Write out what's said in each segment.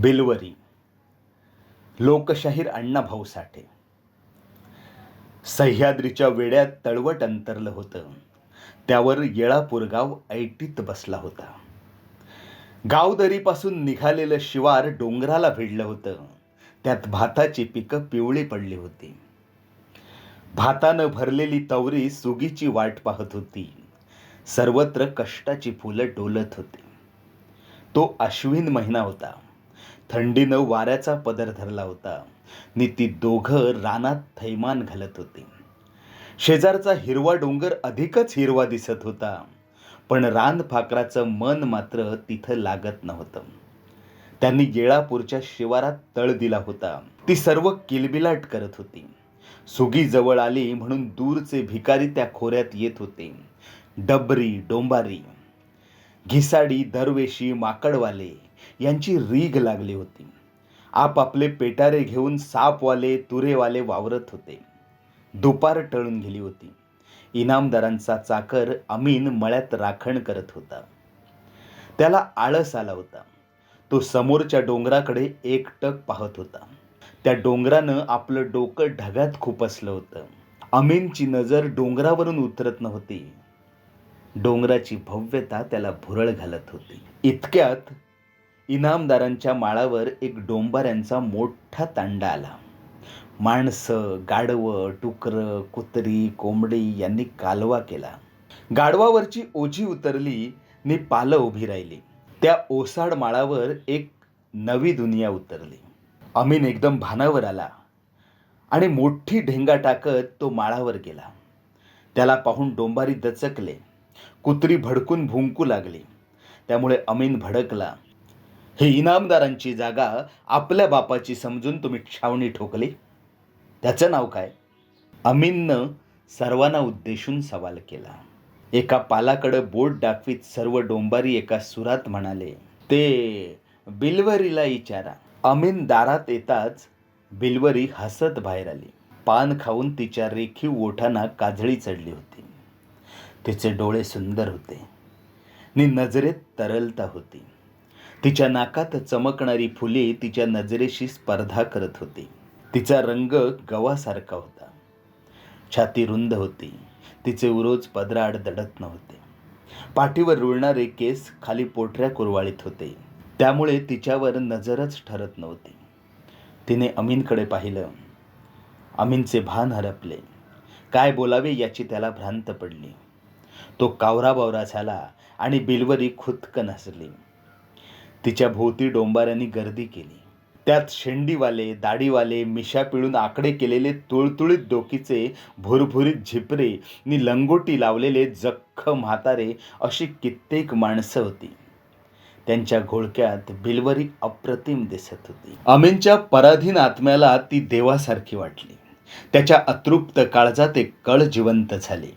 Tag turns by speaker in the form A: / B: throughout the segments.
A: बिलवरी लोकशाहीर अण्णाभाऊ साठे. सह्याद्रीच्या वेड्यात तळवट अंतरलं होतं. त्यावर येळापूर गाव ऐटीत बसला होता. गावदरीपासून निघालेलं शिवार डोंगराला भिडलं होतं. त्यात भाताची पिकं पिवळी पडली होती. भातानं भरलेली तवरी सुगीची वाट पाहत होती. सर्वत्र कष्टाची फुलं डोलत होती. तो अश्विन महिना होता. थंडीनं वाऱ्याचा पदर धरला होता. नि ती दोघं रानात थैमान घालत होती. शेजारचा हिरवा डोंगर अधिकच हिरवा दिसत होता. पण रान फाकराचं मन मात्र तिथं लागत नव्हतं. त्यांनी येळापूरच्या शिवारात तळ दिला होता. ती सर्व किलबिलाट करत होती. सुगी जवळ आली म्हणून दूरचे भिकारी त्या खोऱ्यात येत होते. डबरी डोंबारी. घिसाडी दरवेशी माकडवाले. यांची रीग लागली होती. आपापले पेटारे घेऊन सापवाले तुरेवाले वावरत होते. दुपार टळून गेली होती. इनामदारांचा चाकर अमीन मळ्यात राखण करत होता. त्याला आळस आला होता. तो समोरच्या डोंगराकडे एकटक पाहत होता. त्या डोंगरानं आपलं डोकं ढगात खुपसलं होतं. अमीनची नजर डोंगरावरून उतरत नव्हती. डोंगराची भव्यता त्याला भुरळ घालत होती. इतक्यात इनामदारांच्या माळावर एक डोंबाऱ्यांचा मोठा तांडा आला. माणसं गाढवं टुकरं कुत्री कोंबडी यांनी कालवा केला. गाढवावरची ओझी उतरली नि पालं उभी राहिली. त्या ओसाड माळावर एक नवी दुनिया उतरली. अमीन एकदम भानावर आला आणि मोठी ढेंगा टाकत तो माळावर गेला. त्याला पाहून डोंबारी दचकले. कुत्री भडकून भुंकू लागली. त्यामुळे अमीन भडकला. हे इनामदारांची जागा आपल्या बापाची समजून तुम्ही छावणी ठोकली. त्याचं नाव काय? अमीननं सर्वांना उद्देशून सवाल केला. एका पालाकडं बोट दाखवीत सर्व डोंबारी एका सुरात म्हणाले ते बिलवरीला विचारा अमीन दारात येताच बिलवरी हसत बाहेर आली. पान खाऊन तिच्या रेखीव ओठांना काजळी चढली होती. तिचे डोळे सुंदर होते. नि नजरेत तरलता होती. तिच्या नाकात चमकणारी फुले तिच्या नजरेशी स्पर्धा करत होती. तिचा रंग गव्हासारखा होता. छाती रुंद होती. तिचे उरोज पदराड दडत नव्हते. पाठीवर रुळणारे केस खाली पोटऱ्या कुरवाळीत होते. त्यामुळे तिच्यावर नजरच ठरत नव्हती. तिने अमीनकडे पाहिलं. अमीनचे भान हरपले. काय बोलावे याची त्याला भ्रांत पडली. तो कावरा बावरा झाला आणि बिलवरी खुदकन हसली तिच्या भोवती डोंबाऱ्यांनी गर्दी केली. त्यात शेंडीवाले दाढीवाले मिशा पिळून आकडे केलेले तुळतुळीत डोकीचे भुरभुरीत झिपरे नि लंगोटी लावलेले जख्ख म्हातारे अशी कित्येक माणसं होती. त्यांच्या घोळक्यात बिलवरी अप्रतिम दिसत होती. अमीनच्या पराधीन आत्म्याला ती देवासारखी वाटली. त्याच्या अतृप्त काळजात एक कळ जिवंत झाले.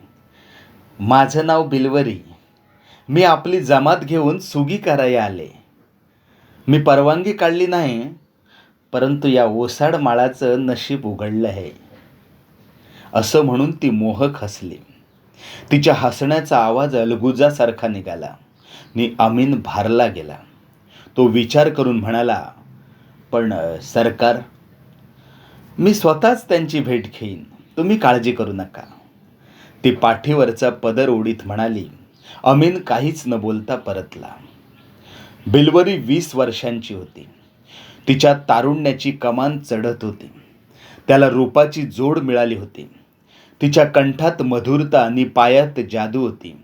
A: माझं नाव बिलवरी. मी आपली जमात घेऊन सुगी करायला आले. मी परवानगी काढली नाही परंतु या ओसाड माळाचं नशीब उघडलं आहे. असं म्हणून ती मोहक हसली. तिच्या हसण्याचा आवाज अलगुजासारखा निघाला. नि अमीन भारला गेला. तो विचार करून म्हणाला पण सरकार मी स्वतःच त्यांची भेट घेईन. तुम्ही काळजी करू नका. ती पाठीवरचा पदर उडीत म्हणाली. अमीन काहीच न बोलता परतला. बिलवरी वीस वर्षांची होती. तिच्या तारुण्याची कमान चढत होती. त्याला रूपाची जोड मिळाली होती. तिच्या कंठात मधुरता आणि पायात जादू होती.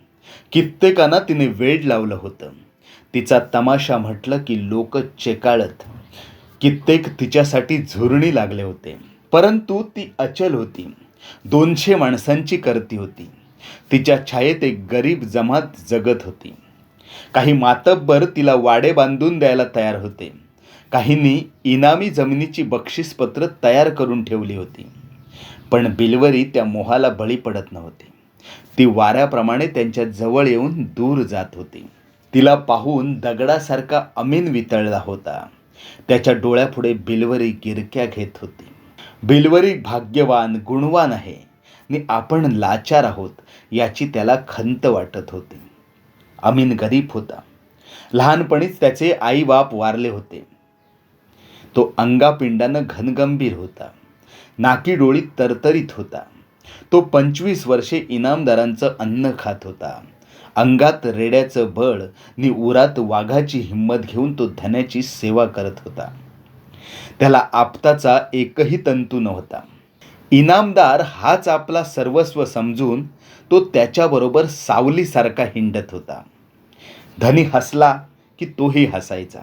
A: कित्येकांना तिने वेड लावलं होतं. तिचा तमाशा म्हटलं की लोक चेकाळत. कित्येक तिच्यासाठी झुरणी लागले होते. परंतु ती अचल होती. दोनशे माणसांची करती होती. तिच्या छायेत एक गरीब जमात जगत होती. काही मातब्बर तिला वाडे बांधून द्यायला तयार होते. काहींनी इनामी जमिनीची बक्षीसपत्र तयार करून ठेवली होती. पण बिलवरी त्या मोहाला बळी पडत नव्हती. ती वाऱ्याप्रमाणे त्यांच्या जवळ येऊन दूर जात होती. तिला पाहून दगडासारखा अमीन वितळला होता. त्याच्या डोळ्यापुढे बिलवरी गिरक्या घेत होती. बिलवरी भाग्यवान गुणवान आहे. आणि आपण लाचार आहोत याची त्याला खंत वाटत होती. अमीन गरीब होता. लहानपणीच त्याचे आई बाप वारले होते. तो अंगापिंडानं घनगंभीर होता. नाकी डोळी तरतरीत होता. तो पंचवीस वर्षे इनामदारांचं अन्न खात होता. अंगात रेड्याचं बळ नि उरात वाघाची हिंमत घेऊन तो धन्याची सेवा करत होता. त्याला आपताचा एकही तंतू नव्हता. इनामदार हाच आपला सर्वस्व समजून तो त्याच्याबरोबर सावलीसारखा हिंडत होता. धनी हसला की तोही हसायचा.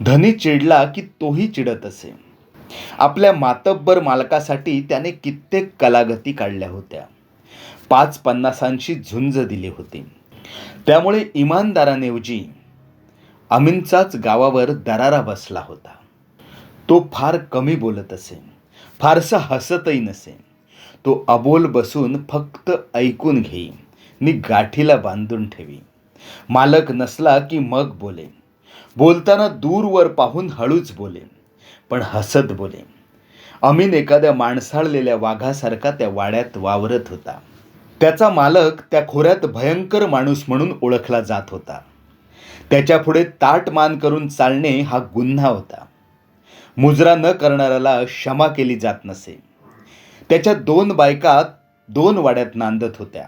A: धनी चिडला की तोही चिडत असे. आपल्या मातब्बर मालकासाठी त्याने कित्येक कलागती काढल्या होत्या. पाच पन्नासांशी झुंज दिली होती. त्यामुळे इमानदारांऐवजी अमीनचाच गावावर दरारा बसला होता. तो फार कमी बोलत असे. फारसा हसतही नसे. तो अबोल बसून फक्त ऐकून घेई. मी गाठीला बांधून ठेवी. मालक नसला की मग बोले. बोलताना दूरवर पाहून हळूच बोले. पण हसत बोले. अमीन एखाद्या माणसाळलेल्या वाघासारखा त्या वाड्यात वावरत होता. त्याचा मालक त्या खोऱ्यात भयंकर माणूस म्हणून ओळखला जात होता. त्याच्यापुढे ताट मान करून चालणे हा गुन्हा होता. मुजरा न करणाऱ्याला क्षमा केली जात नसे. त्याच्या दोन बायका दोन वाड्यात नांदत होत्या.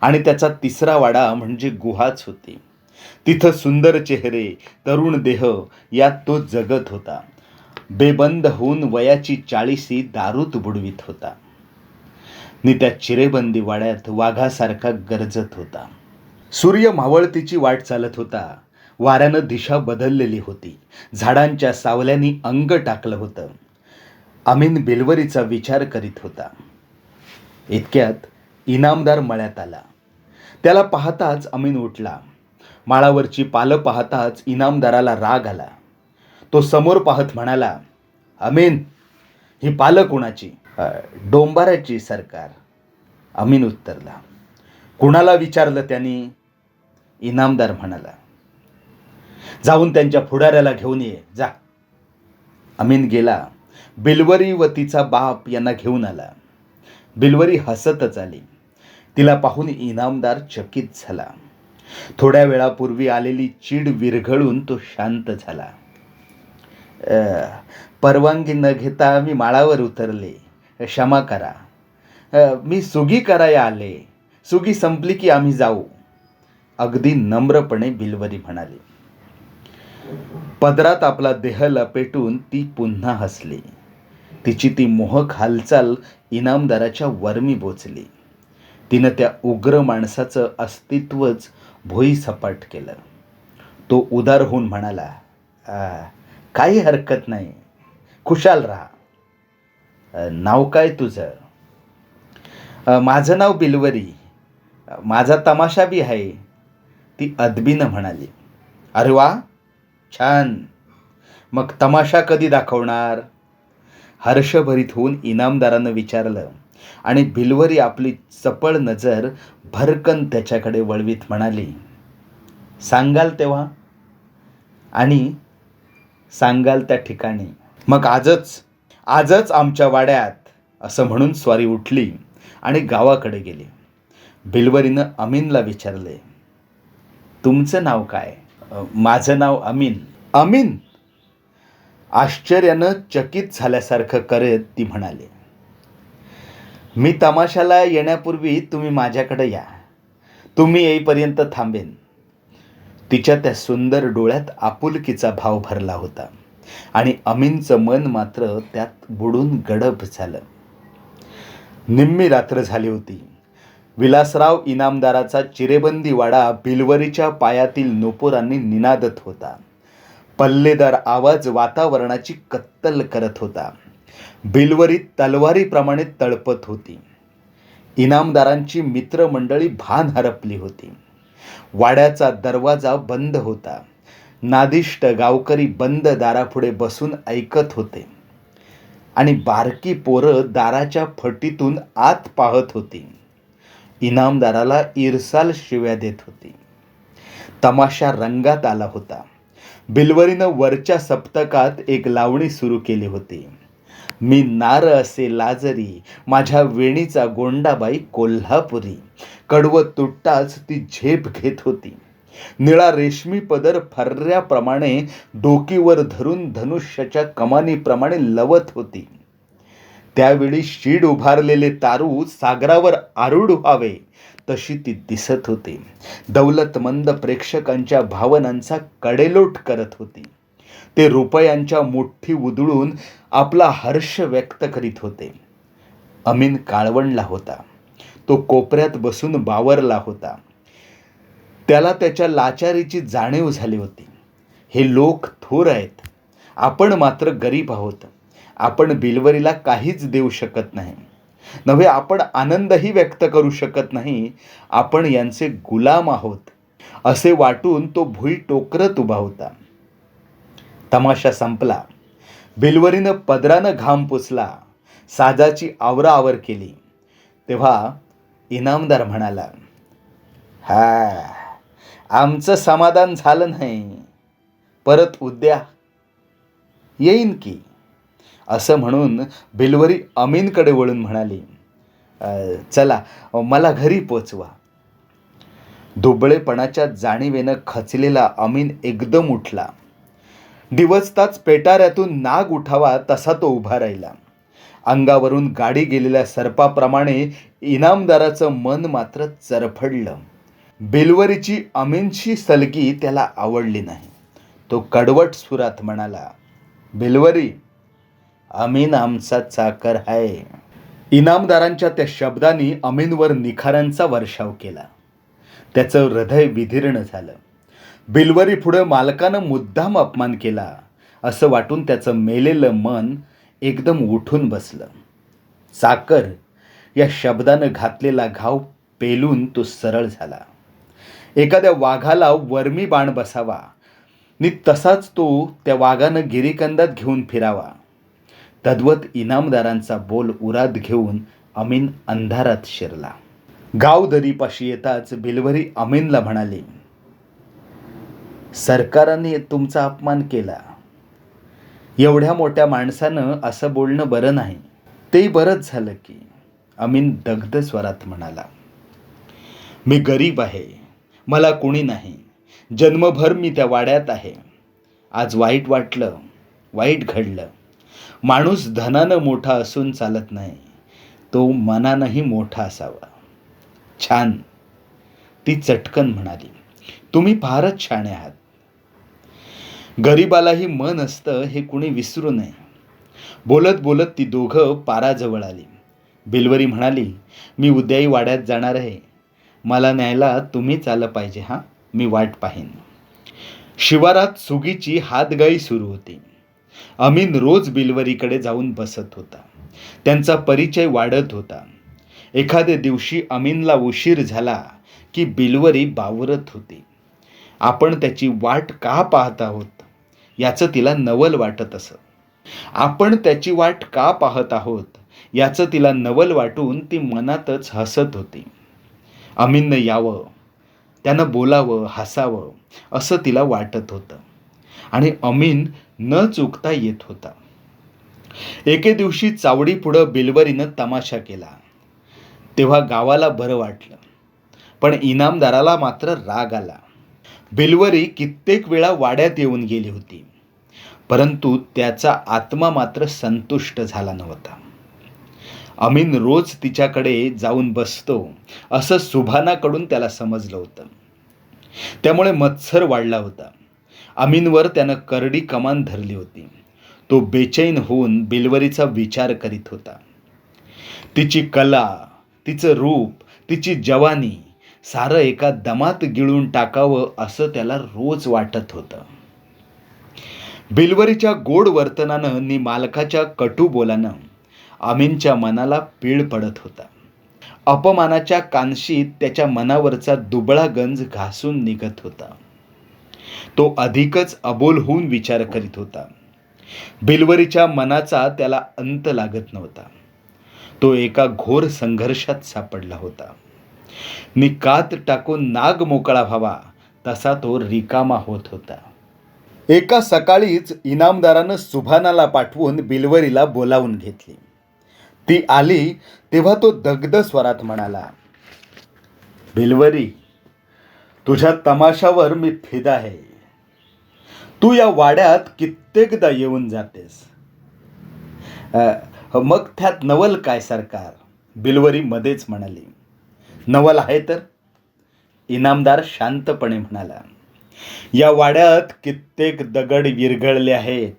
A: आणि त्याचा तिसरा वाडा म्हणजे गुहाच होती. तिथं सुंदर चेहरे तरुण देह यात तो जगत होता. बेबंद होऊन वयाची चाळीसी दारूत बुडवीत होता. नि त्या चिरेबंदी वाड्यात वाघासारखा गरजत होता. सूर्य मावळतीची वाट चालत होता. वाऱ्यानं दिशा बदललेली होती. झाडांच्या सावल्यानी अंग टाकलं होतं. अमीन बिलवरीचा विचार करीत होता. इतक्यात इनामदार मळ्यात आला. त्याला पाहताच अमीन उठला. माळावरची पालं पाहताच इनामदाराला राग आला. तो समोर पाहत म्हणाला अमीन ही पालं कुणाची? डोंबाराची सरकार. अमीन उत्तरला. कुणाला विचारलं त्यांनी? इनामदार म्हणाला. जाऊन त्यांच्या फुडाऱ्याला घेऊन ये जा. अमीन गेला. बिलवरी व तिचा बाप यांना घेऊन आला. बिलवरी हसतच आली. तिला पाहून इनामदार चकित झाला. थोड्या वेळापूर्वी आलेली चीड विरघळून तो शांत झाला. परवानगी न घेता मी माळावर उतरले. क्षमा करा. मी सुगी कराया आले. सुगी संपली की आम्ही जाऊ. अगदी नम्रपणे बिलवरी म्हणाली. पदरात आपला देह लपेटून ती पुन्हा हसली. तिची ती मोहक हालचाल इनामदाराच्या वर्मी बोचली. तिनं त्या उग्र माणसाचं अस्तित्वच भोई सपाट केलं. तो उदार होऊन म्हणाला काही हरकत नाही. खुशाल राहा. नाव काय तुझं? माझं नाव बिलवरी. माझा तमाशा बी आहे. ती अदबीनं म्हणाली अरे वा छान. मग तमाशा कधी दाखवणार? हर्षभरीत होऊन इनामदारानं विचारलं. आणि भिलवरी आपली चपळ नजर भरकन त्याच्याकडे वळवीत म्हणाली सांगाल तेव्हा? आणि सांगाल त्या ठिकाणी. मग आजच आजच आमच्या वाड्यात असं म्हणून स्वारी उठली आणि गावाकडे गेली. बिलवरीनं अमीनला विचारले तुमचं नाव काय? माझं नाव अमीन. अमीन? आश्चर्यानं चकित झाल्यासारखं करत ती म्हणाली मी तमाशाला येण्यापूर्वी तुम्ही माझ्याकडे या. तुम्ही येईपर्यंत थांबेन. तिच्या त्या सुंदर डोळ्यात आपुलकीचा भाव भरला होता आणि अमीनचं मन मात्र त्यात बुडून गडप झालं. निम्मी रात्र झाली होती. विलासराव इनामदाराचा चिरेबंदी वाडा बिलवरीच्या पायातील नोपोरांनी निनादत होता. पल्लेदार आवाज वातावरणाची कत्तल करत होता. बिलवरी तलवारीप्रमाणे तळपत होती. इनामदारांची मित्रमंडळी भान हरपली होती. वाड्याचा दरवाजा बंद होता. नादिष्ट गावकरी बंद दारापुढे बसून ऐकत होते. आणि बारकी पोरं दाराच्या फटीतून आत पाहत होती. इनामदाराला इरसाल शिव्या देत होती. तमाशा रंगात आला होता. बिलवरीनं वरच्या सप्तकात एक लावणी सुरू केली होती. मी नार असे लाजरी माझ्या वेणीचा गोंडाबाई कोल्हापुरी. कडवं तुटताच ती झेप घेत होती. निळा रेशमी पदर फर्ऱ्याप्रमाणे डोकीवर धरून धनुष्याच्या कमानीप्रमाणे लवत होती. त्यावेळी शीड उभारलेले तारू सागरावर आरूढ व्हावे. तशी ती दिसत होती. दौलतमंद प्रेक्षकांच्या भावनांचा कडेलोट करत होती. ते रुपयांच्या मुठ्ठी उधळून आपला हर्ष व्यक्त करीत होते. अमीन काळवणला होता. तो कोपऱ्यात बसून बावरला होता. त्याला त्याच्या लाचारीची जाणीव झाली होती. हे लोक थोर आहेत. आपण मात्र गरीब आहोत. आपण बिलवरीला काहीच देऊ शकत नाही. नव्हे आपण आनंदही व्यक्त करू शकत नाही. आपण यांचे गुलाम आहोत. असे वाटून तो भुई टोकरत उभा होता. तमाशा संपला. बिलवरीनं पदरानं घाम पुसला. साजाची आवराआवर केली. तेव्हा इनामदार म्हणाला हा आमचं समाधान झालं नाही. परत उद्या येईन की. असं म्हणून बिलवरी अमीनकडे वळून म्हणाली चला मला घरी पोचवा. दुबळेपणाच्या जाणीवेनं खचलेला अमीन एकदम उठला. दिवसताच पेटाऱ्यातून नाग उठावा तसा तो उभा राहिला. अंगावरून गाडी गेलेल्या सर्पाप्रमाणे इनामदाराचं मन मात्र चरफडलं. बिलवरीची अमीनशी सलगी त्याला आवडली नाही. तो कडवट सुरात म्हणाला बिलवरी अमीन आमचा चाकर आहे इनामदारांच्या त्या शब्दांनी अमीनवर निखारांचा वर्षाव केला. त्याचं हृदय विधीर्ण झालं. बिलवरी पुढं मालकानं मुद्दाम अपमान केला. असं वाटून त्याचं मेलेलं मन एकदम उठून बसलं. चाकर या शब्दानं घातलेला घाव पेलून तो सरळ झाला. एखाद्या वाघाला वर्मी बाण बसावा. नि तसाच तो त्या वाघानं गिरीकंदात घेऊन फिरावा. तद्वत इनामदारांचा बोल उरात घेऊन अमीन अंधारात शिरला. गाव दरीपाशी येताच बिलवरी अमीनला म्हणाली सरकाराने तुमचा अपमान केला. एवढ्या मोठ्या माणसानं असं बोलणं बरं नाही. तेही बरंच झालं की अमीन दग्ध स्वरात म्हणाला. मी गरीब आहे. मला कोणी नाही. जन्मभर मी त्या वाड्यात आहे. आज वाईट वाटलं वाईट घडलं. माणूस धनानं मोठा असून चालत नाही. तो मनानंही मोठा असावा. छान. ती चटकन म्हणाली तुम्ही फारच छान आहात. गरीबालाही मन असतं हे कुणी विसरू नये. बोलत बोलत ती दोघं पाराजवळ आली. बिलवरी म्हणाली मी उद्याही वाड्यात जाणार आहे. मला न्यायला तुम्हीच आलं पाहिजे हां? मी वाट पाहीन. शिवारात सुगीची हातगाई सुरू होती. अमीन रोज बिलवरीकडे जाऊन बसत होता. त्यांचा परिचय वाढत होता. एखाद्या दिवशी अमीनला उशीर झाला की बिलवरी बावरत होती. आपण त्याची वाट का पाहत आहोत? याचं तिला नवल वाटत असत आपण त्याची वाट का पाहत आहोत? याचं तिला नवल वाटून ती मनातच हसत होती. अमीननं यावं त्यानं बोलावं हसावं असं तिला वाटत होतं. आणि अमीन न चुकता येत होता. एके दिवशी चावडी पुढं बिलवरीनं तमाशा केला. तेव्हा गावाला बरं वाटलं पण इनामदाराला मात्र राग आला. बिलवरी कित्येक वेळा वाड्यात येऊन गेली होती परंतु त्याचा आत्मा मात्र संतुष्ट झाला नव्हता. अमीन रोज तिच्याकडे जाऊन बसतो असं सुभानाकडून त्याला समजलं होतं. त्यामुळे मत्सर वाढला होता. अमीनवर त्यानं करडी कमान धरली होती. तो बेचैन होऊन बिलवरीचा विचार करीत होता. तिची कला तिचं रूप तिची जवानी सारं एका दमात गिळून टाकावं असं त्याला रोज वाटत होतं. बिलवरीच्या गोड वर्तनानं नि मालकाच्या कटू बोलानं अमीनच्या मनाला पीळ पडत होता. अपमानाच्या कानशीत त्याच्या मनावरचा दुबळा गंज घासून निघत होता. तो अधिकच अबोल होऊन विचार करीत होता. बिलवरीच्या मनाचा त्याला अंत लागत नव्हता. तो एका घोर संघर्षात सापडला होता. निकात टाकून नाग मोकळा व्हावा तसा तो रिकामा होत होता. एका सकाळीच इनामदारानं सुभानाला पाठवून बिलवरीला बोलावून घेतली. ती आली तेव्हा तो दगद स्वरात म्हणाला बिलवरी तुझ्या तमाशावर मी फिदा आहे. तू या वाड्यात कित्येकदा येऊन जातेस. मग त्यात नवल काय सरकार? बिलवरी मध्येच म्हणाली. नवल आहे तर? इनामदार शांतपणे म्हणाला. या वाड्यात कित्येक दगड विरघळले आहेत.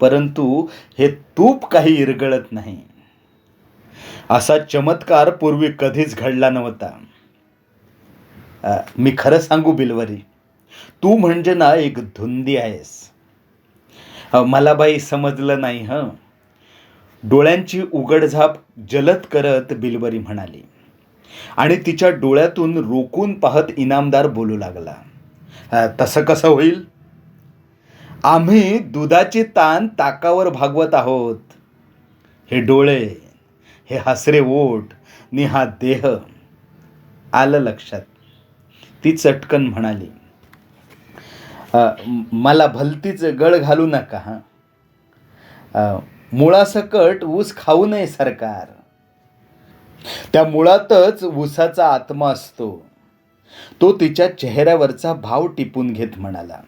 A: परंतु हे तूप काही इरगळत नाही. असा चमत्कार पूर्वी कधीच घडला नव्हता. मी खरं सांगू बिलवरी तू म्हणजे ना एक धुंदी आहेस. मला बाई समजलं नाही हं. डोळ्यांची उघडझाप जलद करत बिलवरी म्हणाली. आणि तिच्या डोळ्यातून रोखून पाहत इनामदार बोलू लागला. तसं कसं होईल? आम्ही दुधाची ताण ताकावर भागवत आहोत. हे डोळे हे हसरे ओठ नि हा देह. आलं लक्षात. ती चटकन म्हणाली मला भलतीच गळ घालू नका हां. मुळासकट ऊस खाऊ नये सरकार. त्या मुळातच ऊसाचा आत्मा असतो. तो तिच्या चेहऱ्यावरचा भाव टिपून घेत म्हणाला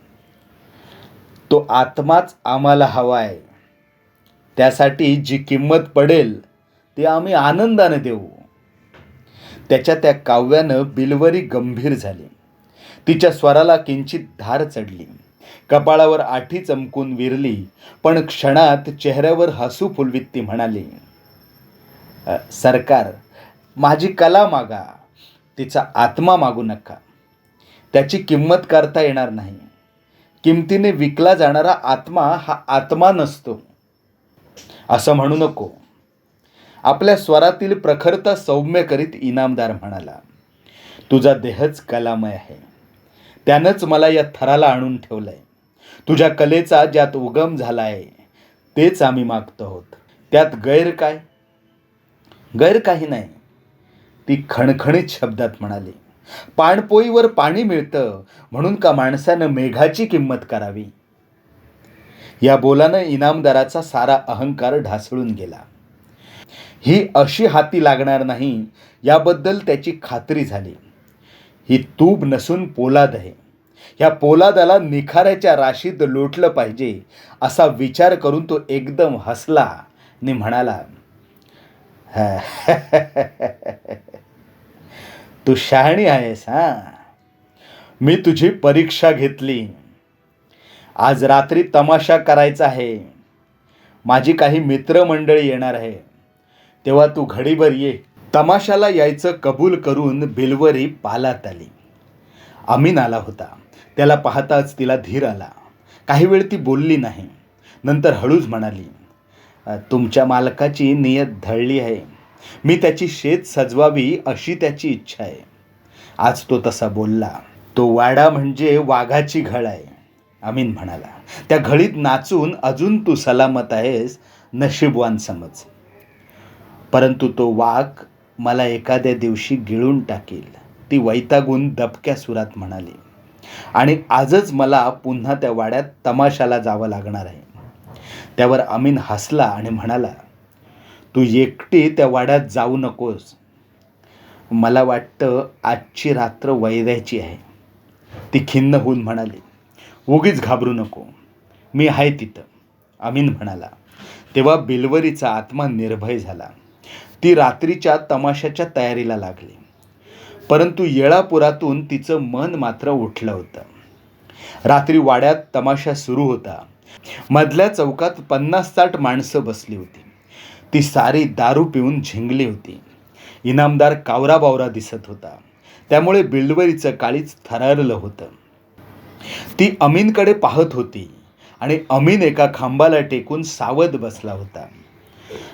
A: तो आत्माच आम्हाला हवाय. त्यासाठी जी किंमत पडेल ती आम्ही आनंदाने देऊ. त्याच्या त्या काव्यानं बिलवरी गंभीर झाली. तिच्या स्वराला किंचित धार चढली. कपाळावर आठी चमकून विरली पण क्षणात चेहऱ्यावर हसू फुलवीत ती म्हणाली सरकार माझी कला मागा तिचा आत्मा मागू नका. त्याची किंमत करता येणार नाही. किमतीने विकला जाणारा आत्मा हा आत्मा नसतो. असं म्हणू नको. आपल्या स्वरातील प्रखरता सौम्य करीत इनामदार म्हणाला तुझा देहच कलामय आहे. त्यानंच मला या थराला आणून ठेवलंय. तुझ्या कलेचा ज्यात उगम झाला आहे तेच आम्ही मागतो आहोत. त्यात गैर काय? गैर काही नाही. ती खणखणीत शब्दात म्हणाली पाणपोईवर पाणी मिळतं म्हणून का माणसानं मेघाची किंमत करावी? या बोलानं इनामदाराचा सारा अहंकार ढासळून गेला. ही अशी हाती लागणार नाही याबद्दल त्याची खात्री झाली. ही तूब नसून पोलाद आहे. ह्या पोलादाला निखाऱ्याच्या राशीत लोटलं पाहिजे असा विचार करून तो एकदम हसला. आणि म्हणाला तू शहाणी आहेस हा? मी तुझी परीक्षा घेतली. आज रात्री तमाशा करायचा आहे. माझी काही मित्रमंडळी येणार आहे. तेव्हा तू घडीभर ये. तमाशाला यायचं कबूल करून बिलवरी पालात आली. अमीन आला होता. त्याला पाहताच तिला धीर आला. काही वेळ ती बोलली नाही. नंतर हळूच म्हणाली तुमच्या मालकाची नियत धळली आहे. मी त्याची शेत सजवावी अशी त्याची इच्छा आहे. आज तो तसा बोलला. तो वाडा म्हणजे वाघाची घळ आहे. अमीन म्हणाला त्या घळीत नाचून अजून तू सलामत आहेस नशीबवान समज. परंतु तो वाघ मला एखाद्या दिवशी गिळून टाकेल. ती वैतागून दबक्या सुरात म्हणाली आणि आजच मला पुन्हा त्या वाड्यात तमाशाला जावं लागणार आहे. त्यावर अमीन हसला आणि म्हणाला तू एकटी त्या वाड्यात जाऊ नकोस. मला वाटतं आजची रात्र वैद्याची आहे. ती खिन्न होऊन म्हणाली उगीच घाबरू नको. मी आहे तिथं. अमीन म्हणाला तेव्हा बिलवरीचा आत्मा निर्भय झाला. ती रात्रीच्या तमाशाच्या तयारीला लागली. परंतु येळापुरातून तिचं मन मात्र उठलं होतं. रात्री वाड्यात तमाशा सुरू होता. मधल्या चौकात पन्नास साठ माणसं बसली होती. ती सारी दारू पिऊन झिंगली होती. इनामदार कावरा बावरा दिसत होता. त्यामुळे बिल्डवरीचं काळीच थरारलं होतं. ती अमीनकडे पाहत होती आणि अमीन एका खांबाला टेकून सावध बसला होता.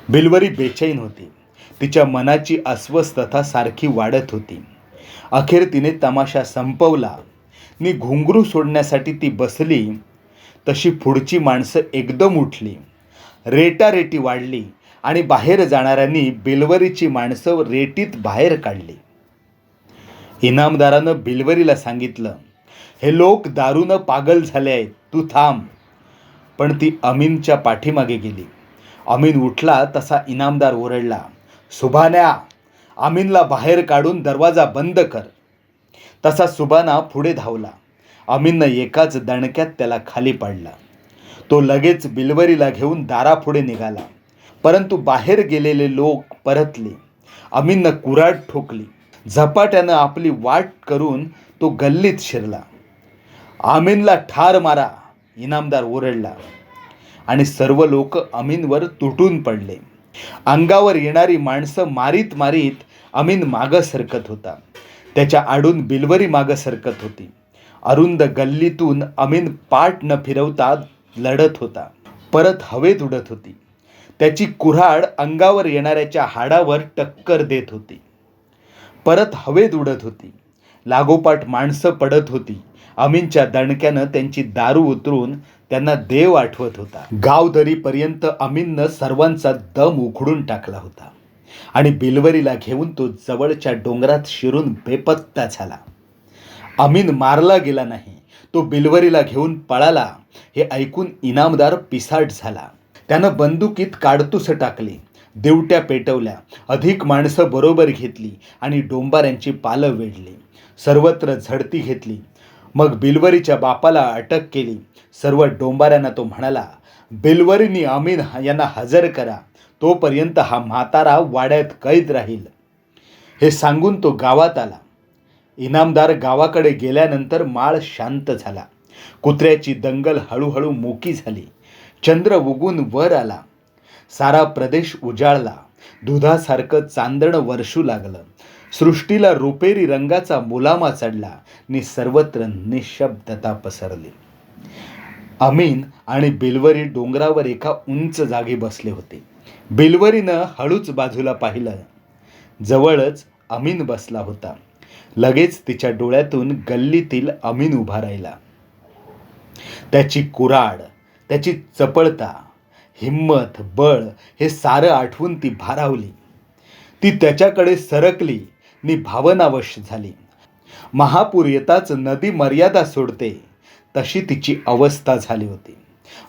A: बिलवरी बेचैन होती. तिच्या मनाची अस्वस्थता सारखी वाढत होती. अखेर तिने तमाशा संपवला. नि घुंगरू सोडण्यासाठी ती बसली. तशी पुढची माणसं एकदम उठली. रेटारेटी वाढली आणि बाहेर जाणाऱ्यांनी बिलवरीची माणसं रेटीत बाहेर काढली. इनामदारानं बिलवरीला सांगितलं हे लोक दारूनं पागल झाले आहेत तू थांब. पण ती अमीनच्या पाठीमागे गेली. अमीन उठला तसा इनामदार ओरडला सुभान्या अमीनला बाहेर काढून दरवाजा बंद कर. तसा सुबाना पुढे धावला. अमीननं एकाच दणक्यात त्याला खाली पाडला. तो लगेच बिलवरीला घेऊन दारापुढे निघाला. परंतु बाहेर गेलेले लोक परतले. अमीननं कुऱ्हाड ठोकली. झपाट्यानं आपली वाट करून तो गल्लीत शिरला. आमीनला ठार मारा इनामदार ओरडला. आणि सर्व लोक अमीनवर तुटून पडले. अंगावर येणारी माणसं मारीत मारीत अमीन मागं सरकत होता. त्याच्या आडून बिलवरी मागं सरकत होती. अरुंद गल्लीतून अमीन पाठ न फिरवता लढत होता. परत हवेत उडत होती. त्याची कुऱ्हाड अंगावर येणाऱ्याच्या हाडावर टक्कर देत होती. परत हवेत उडत होती. लागोपाठ माणसं पडत होती. अमीनच्या दणक्यानं त्यांची दारू उतरून त्यांना देव आठवत होता. गावदरीपर्यंत अमीननं सर्वांचा दम उखडून टाकला होता. आणि बिलवरीला घेऊन तो जवळच्या डोंगरात शिरून बेपत्ता झाला. अमीन मारला गेला नाही. तो बिलवरीला घेऊन पळाला. हे ऐकून इनामदार पिसाट झाला. त्यानं बंदुकीत काडतूस टाकली. देवट्या पेटवल्या. अधिक माणसं बरोबर घेतली आणि डोंबाऱ्यांची पालं वेढली. सर्वत्र झडती घेतली. मग बिलवरीच्या बापाला अटक केली. सर्व डोंबाऱ्यांना तो म्हणाला बिलवरीनी अमीन यांना हजर करा. तोपर्यंत हा म्हातारा वाड्यात कैद राहील. हे सांगून तो गावात आला. इनामदार गावाकडे गेल्यानंतर माळ शांत झाला. कुत्र्याची दंगल हळूहळू मोकी झाली. चंद्र उगून वर आला. सारा प्रदेश उजाळला. दुधासारखं चांदण वर्षू लागलं. सृष्टीला रुपेरी रंगाचा मुलामा चढला नि सर्वत्र निशब्दता पसरली. अमीन आणि बिलवरी डोंगरावर एका उंच जागी बसले होते. बिलवरीनं हळूच बाजूला पाहिलं. जवळच अमीन बसला होता. लगेच तिच्या डोळ्यातून गल्लीतील अमीन उभा राहिला. त्याची कुराड त्याची चपळता हिम्मत बळ हे सारं आठवून ती भारावली. ती त्याच्याकडे सरकली मी भावनावश झाली. महापूर येताच नदी मर्यादा सोडते. तशी तिची अवस्था झाली होती.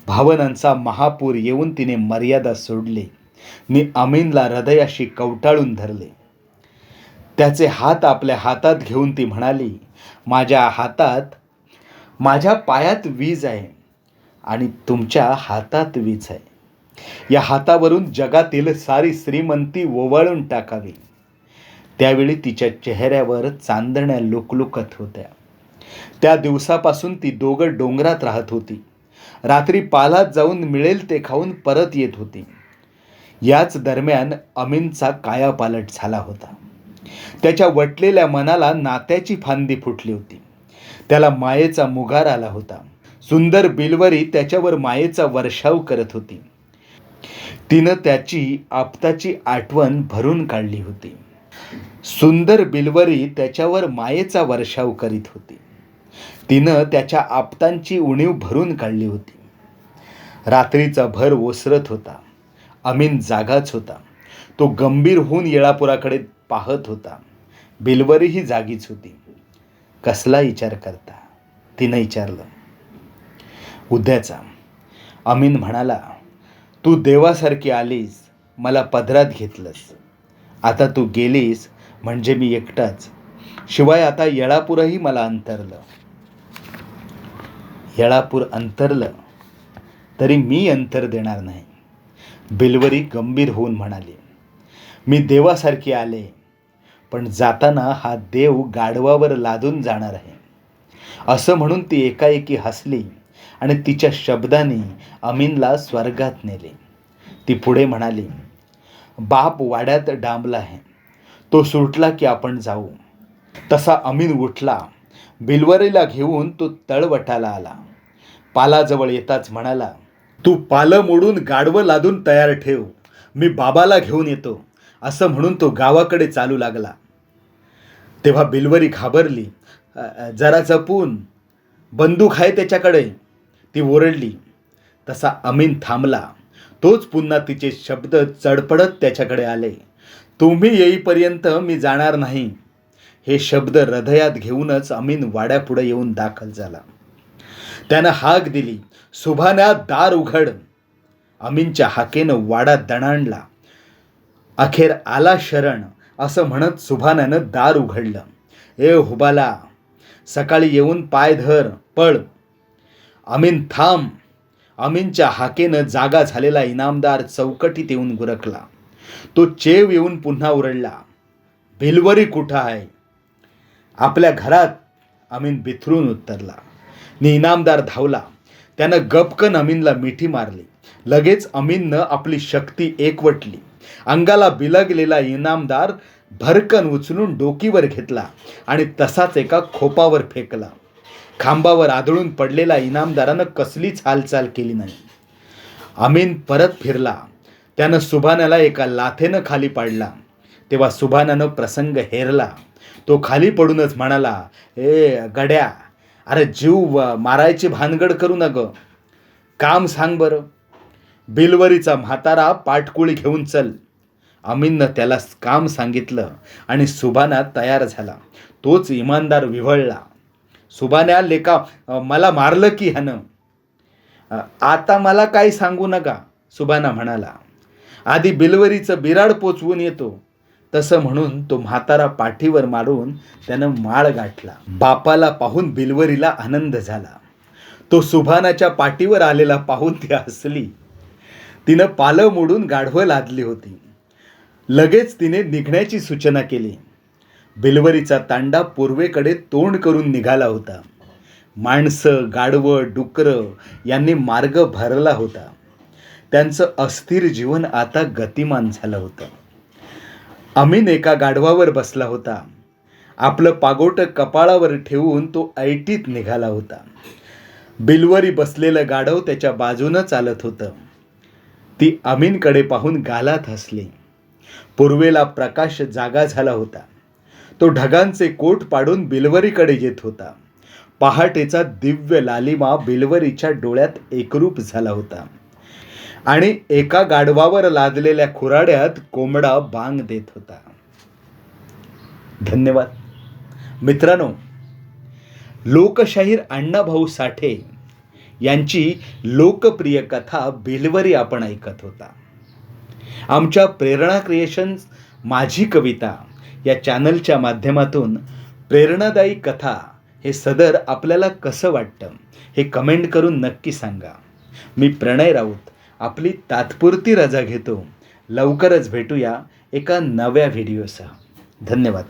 A: भावनांचा महापूर येऊन तिने मर्यादा सोडली. मी अमीनला हृदयाशी कवटाळून धरले. त्याचे हात आपल्या हातात घेऊन ती म्हणाली माझ्या हातात माझ्या पायात वीज आहे आणि तुमच्या हातात वीज आहे. या हातावरून जगातील सारी श्रीमंती ओवाळून टाकावी. त्यावेळी तिच्या चेहऱ्यावर चांदण्या लुकलुकत होत्या. त्या दिवसापासून ती दोघं डोंगरात राहत होती. रात्री पालात जाऊन मिळेल ते खाऊन परत येत होती. याच दरम्यान अमीनचा कायापालट झाला होता. त्याच्या वटलेल्या मनाला नात्याची फांदी फुटली होती. त्याला मायेचा मुगार आला होता. सुंदर बिलवरी त्याच्यावर मायेचा वर्षाव करत होती. तिनं त्याची आपताची आठवण भरून काढली होती. सुंदर बिलवरी त्याच्यावर मायेचा वर्षाव करीत होती. तिनं त्याच्या आपतांची उणीव भरून काढली होती. रात्रीचा भर ओसरत होता. अमीन जागाच होता. तो गंभीर होऊन येळापुराकडे पाहत होता. बिलवरीही जागीच होती. कसला विचार करता? तिनं विचारलं. उद्याचा. अमीन म्हणाला तू देवासारखी आलीस. मला पदरात घेतलंस. आता तू गेलीस म्हणजे मी एकटाच. शिवाय आता येळापूरही मला अंतरलं. येळापूर अंतरलं तरी मी अंतर देणार नाही. बिलवरी गंभीर होऊन म्हणाली मी देवासारखी आले पण जाताना हा देव गाढवावर लादून जाणार आहे. असं म्हणून ती एकाएकी हसली आणि तिच्या शब्दांनी अमीनला स्वर्गात नेले. ती पुढे म्हणाली बाप वाड्यात डांबला आहे. तो सुटला की आपण जाऊ. तसा अमीन उठला. बिलवरीला घेऊन तो तळवटाला आला. पालाजवळ येताच म्हणाला तू पालं मोडून गाडवं लादून तयार ठेव. मी बाबाला घेऊन येतो. असं म्हणून तो गावाकडे चालू लागला. तेव्हा बिलवरी घाबरली. जरा जपून. बंदूक आहे त्याच्याकडे. ती ओरडली. तसा अमीन थांबला. तोच पुन्हा तिचे शब्द चडपडत त्याच्याकडे आले. तुम्ही येईपर्यंत मी जाणार नाही. हे शब्द हृदयात घेऊनच अमीन वाड्यापुढे येऊन दाखल झाला. त्यानं हाक दिली सुभान्या दार उघड. अमीनच्या हाकेनं वाडा दणाणला. अखेर आला शरण असं म्हणत सुभानानं दार उघडलं. ए हुबाला सकाळी येऊन पाय धर पळ. अमीन थांब. अमीनच्या हाकेनं जागा झालेला इनामदार चौकटीत येऊन गुरकला. तो चेव येऊन पुन्हा ओरडला भिलवरी कुठं आहे? आपल्या घरात. अमीन बिथरून उत्तरला नि इनामदार धावला. त्यानं गपकन अमीनला मिठी मारली. लगेच अमीननं आपली शक्ती एकवटली. अंगाला बिलगलेला इनामदार भरकन उचलून डोकीवर घेतला आणि तसाच एका खोपावर फेकला. खांबावर आदळून पडलेला इनामदारानं कसलीच हालचाल केली नाही. अमीन परत फिरला. त्यानं सुभानाला एका लाथेनं खाली पाडला. तेव्हा सुभानानं प्रसंग हेरला. तो खाली पडूनच म्हणाला ए गड्या अरे जीव व- मारायची भानगड करू नग. काम सांग बरं. बिलवरीचा म्हातारा पाठकुळी घेऊन चल. अमीननं त्याला काम सांगितलं आणि सुभाना तयार झाला. तोच इमानदार विव्हळला. सुभान्या लेका मला मारलं की ह्यानं? आता मला काही सांगू नका सुभाना म्हणाला. आधी बिलवरीचं बिराड पोचवून येतो. तसं म्हणून तो म्हातारा पाठीवर मारून त्यानं माळ गाठला. बापाला पाहून बिलवरीला आनंद झाला. तो सुभानाच्या पाठीवर आलेला पाहून ती हसली. तिनं पालं मोडून गाढवं लादली होती. लगेच तिने निघण्याची सूचना केली. बिलवरीचा तांडा पूर्वेकडे तोंड करून निघाला होता. माणसं गाढवं डुकरं यांनी मार्ग भरला होता. त्यांचं अस्थिर जीवन आता गतिमान झालं होतं. अमीन एका गाढवावर बसला होता. आपलं पागोटं कपाळावर ठेवून तो ऐटीत निघाला होता. बिलवरी बसलेलं गाढव त्याच्या बाजूनं चालत होतं. ती अमीनकडे पाहून गालात हसली. पूर्वेला प्रकाश जागा झाला होता. तो ढगांचे कोट पाडून बिलवरीकडे येत होता. पहाटेचा दिव्य लालिमा बिलवरीच्या डोळ्यात एकरूप झाला होता. आणि एका गाढवावर लादलेल्या खुराड्यात कोंबडा बांग देत होता. धन्यवाद. मित्रांनो लोकशाहीर अण्णाभाऊ साठे यांची लोकप्रिय कथा बिलवरी आपण ऐकत होता. आमच्या प्रेरणा क्रिएशन्स माझी कविता या चॅनलच्या माध्यमातून प्रेरणादायी कथा हे सदर आपल्याला कसं वाटतं हे कमेंट करून नक्की सांगा. मी प्रणय राऊत आपली तात्पुरती रजा घेतो. लवकरच भेटूया एका नव्या व्हिडिओसह. धन्यवाद.